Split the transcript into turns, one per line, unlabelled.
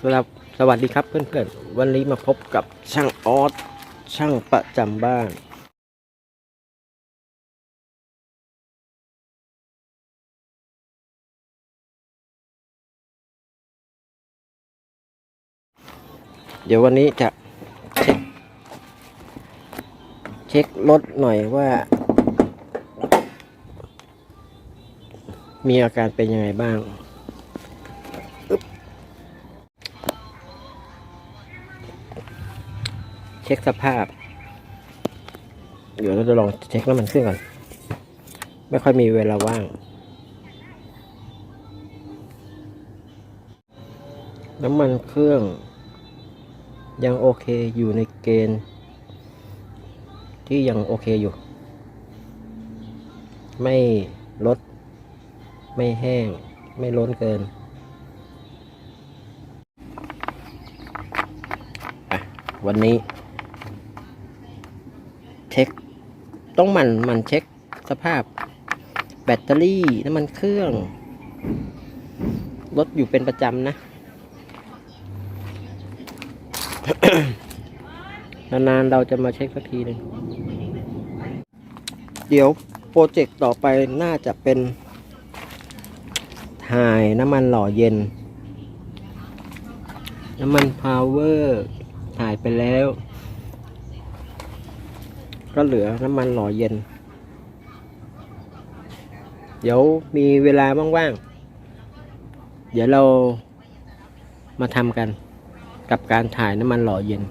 สำหรับสวัสดีครับเพื่อนๆ วันนี้มาพบกับช่างออสช่างประจำบ้าน เดี๋ยววันนี้จะเช็คเช็ครถหน่อยว่า มีอาการเป็นยังไงบ้าง เช็คสภาพ เดี๋ยวเราจะลองเช็คน้ำมันเครื่องก่อน ไม่ค่อยมีเวลาว่าง น้ำมันเครื่อง ยังโอเคอยู่ในเกณฑ์ ที่ยังโอเคอยู่ ไม่ลด ไม่แห้ง ไม่ล้นเกินวันนี้ ช็ค ต้องหมันหมันเช็คสภาพ แบตเตอรี่น้ำมันเครื่องรถอยู่เป็นประจำนะนานๆเราจะมาเช็คสักทีหนึ่งเดี๋ยวโปรเจกต์ต่อไปน่าจะเป็น ถ่ายน้ำมันหล่อเย็น น้ำมันพาวเวอร์ ถ่ายไปแล้ว ก็เหลือน้ำมันหล่อเย็น เดี๋ยวมีเวลาว่างๆ เดี๋ยวเรามาทำกันกับการถ่ายน้ำมันหล่อเย็น